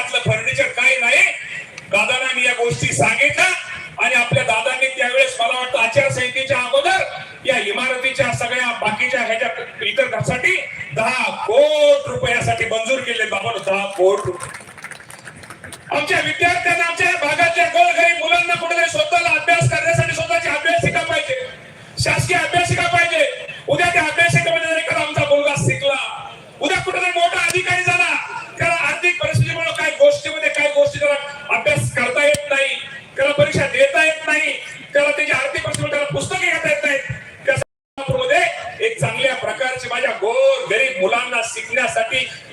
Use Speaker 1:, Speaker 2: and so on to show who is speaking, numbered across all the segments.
Speaker 1: घरातलं फर्निचर काय नाही. दादांना मी या गोष्टी सांगितल्या आणि आपल्या दादांनी त्यावेळेस मला वाटतं आचारसंहितेच्या अगोदर या इमारतीच्या सगळ्या बाकीच्या ह्याच्या इतर घरासाठी दहा कोट रुपयासाठी मंजूर केले. बाबा दहा कोट रुपये. आमच्या विद्यार्थ्यांना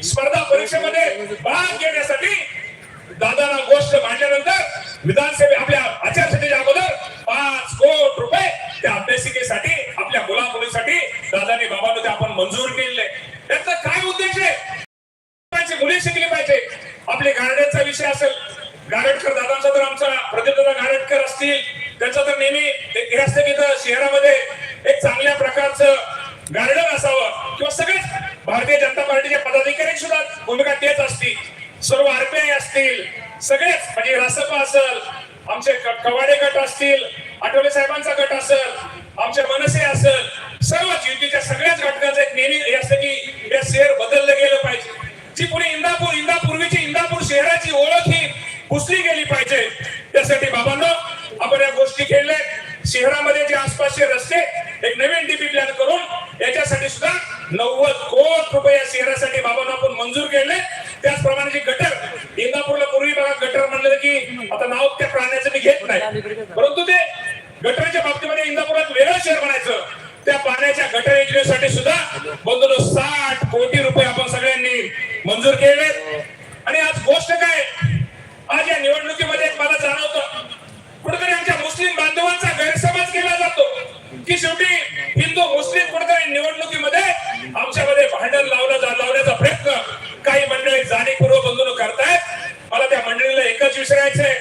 Speaker 1: स्पर्धा परीक्षेमध्ये भाग घेण्यासाठी दादाला गोष्ट मांडल्यानंतर विधानसभे आपल्या आचारसंहितेच्या अगोदर पाच कोट रुपये त्या अभ्यासिकेसाठी आपल्या मुला मुलीसाठी दादाने बाबांना ते आपण मंजूर केले त्याचा काय उद्देश आहे? मुले मुली शिकली पाहिजे. आपले गार्डनचा विषय असेल. गारटकर दादांचा तर आमचा प्रदीपदादा गारटकर असतील त्यांचं तर नेहमी एक हे असतं की इथं शहरामध्ये एक चांगल्या प्रकारचं गार्डन असावं किंवा सगळेच भारतीय जनता पार्टीचे पदाधिकारी सुद्धा भूमिका तेच असती सर्व आरपीआय असतील सगळेच म्हणजे रासप असेल आमचे कवाडे गट असतील आठवले साहेबांचा गट असेल आमचे मनसे असेल सर्व युतीच्या सगळ्याच घटकांचं एक नेहमी हे असतं की या शहर बदललं गेलं पाहिजे. जी पुणे इंदापूर इंदापूर्वीची इंदापूर शहराची ओळख ही पुसली गेली पाहिजे. त्यासाठी बाबांनो आपण या गोष्टी केल्या. शहरामध्ये जे आसपासचे रस्ते एक नवीन डीपी प्लॅन करून याच्यासाठी सुद्धा नव्वद कोट रुपये या शहरासाठी बाबांना आपण मंजूर केले. घेत नाही. परंतु ते गटरच्या बाबतीमध्ये इंदापुरात वेगळं शहर बनायचं. त्या पाण्याच्या गटर योजनेसाठी सुद्धा बंधून साठ कोटी रुपये आपण सगळ्यांनी मंजूर केले आणि आज गोष्ट काय? आज या निवडणुकीमध्ये मला जाणवतं. कुठेतरी आमच्या मुस्लिम बांधवांचा गैरसमज केला जातो. की शेवटी हिंदू मुस्लिम कुठेतरी निवडणुकीमध्ये आमच्यामध्ये भांडण लावलं जा- लावण्याचा प्रयत्न काही मंडळी जाणीवपूर्वक बंधून करतायत. मला त्या मंडळीला एकच विचारायचंय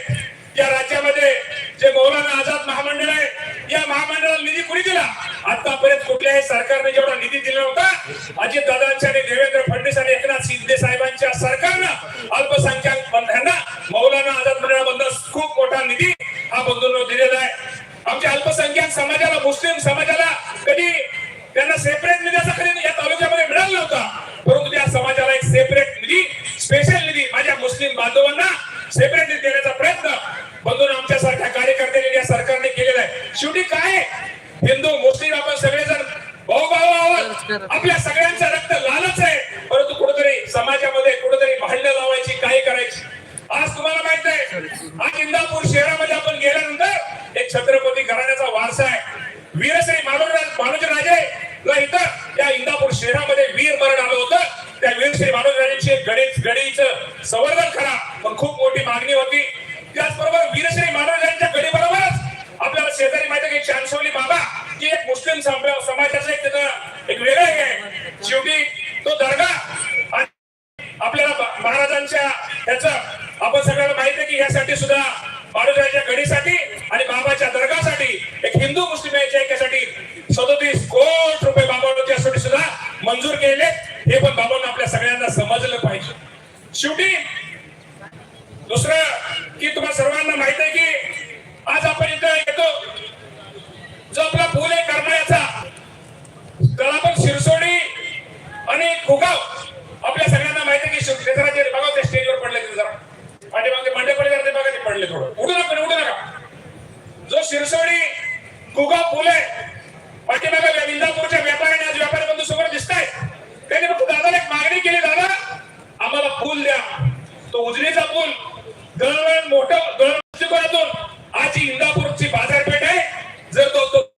Speaker 1: या राज्यामध्ये जे मौलाना आझाद महामंडळ आहे या महामंडळाला निधी कुणी दिला आतापर्यंत कुठल्याही सरकारने जेवढा निधी दिला होता अजित दादांच्या आणि देवेंद्र फडणवीस आणि एकनाथ शिंदे साहेबांच्या सरकारनं अल्पसंख्याक बंधांना मौलाना आझाद मंडळाबद्दल खूप मोठा निधी हा बंधूंना दिलेला आहे. आमच्या अल्पसंख्याक समाजाला मुस्लिम समाजाला कधी त्यांना सेपरेट निधी असा कधी या तालुक्यामध्ये मिळाला नव्हता. परंतु त्या समाजाला एक सेपरेट निधी स्पेशल निधी माझ्या मुस्लिम बांधवांना सेपरेट निधी देण्याचा प्रयत्न बंधून आमच्यासारख्या कार्यकर्त्यांनी या सरकारने केलेला आहे. शेवटी काय आहे? हिंदू मुस्लिम आपण सगळेजण भाऊ भाऊ आहोत आपल्या सगळ्यांचं रक्त लालच आहे. परंतु कुठेतरी समाजामध्ये कुठेतरी भांडणं लावायची काही करायची. आज तुम्हाला माहीत आहे आज इंदापूर शहरामध्ये आपण गेल्यानंतर एक छत्रपती घराण्याचा वारसा आहे. वीरश्री मानोजराज मानोजराजे ला इथं त्या इंदापूर शहरामध्ये वीर मरण आलं होतं. त्या वीरश्री मानोजराजेची एक गडीच गडीचं संवर्धन करा. पण खूप मोठी मागणी होती त्याचबरोबर वीरश्री मानोजीराजेंच्या गडी बरोबरच आपल्याला शेजारी माहिती आहे की चांदशोली बाबा की एक मुस्लिम सम- समाजाचं एक तिथं एक वेगळं हे आहे शेवटी तो दर्गा आणि आपल्याला ब- महाराजांच्या ह्याचं आपण सगळ्यांना माहिती त्यांनी सुद्धा महाराजांच्या घडीसाठी आणि बाबाच्या दर्गासाठी एक हिंदू मुस्लिम याच्या ऐक्यासाठी सदोतीस कोट रुपये बाबासाठी त्यासाठी सुद्धा मंजूर केले हे पण बाबांना आपल्या सगळ्यांना समजलं पाहिजे. शेवटी दुसरं की तुम्हाला सर्वांना माहिती गुगा फुले. पाठीमागे विंदापूरच्या व्यापाऱ्याने आज व्यापारी बंधू समोर दिसत आहेत त्यांनी फक्त दादाला एक मागणी केली दादा आम्हाला फुल द्या. तो उजनीचा पूल दळवळण मोठं दळवण दृष्टिकोनातून आज इंदा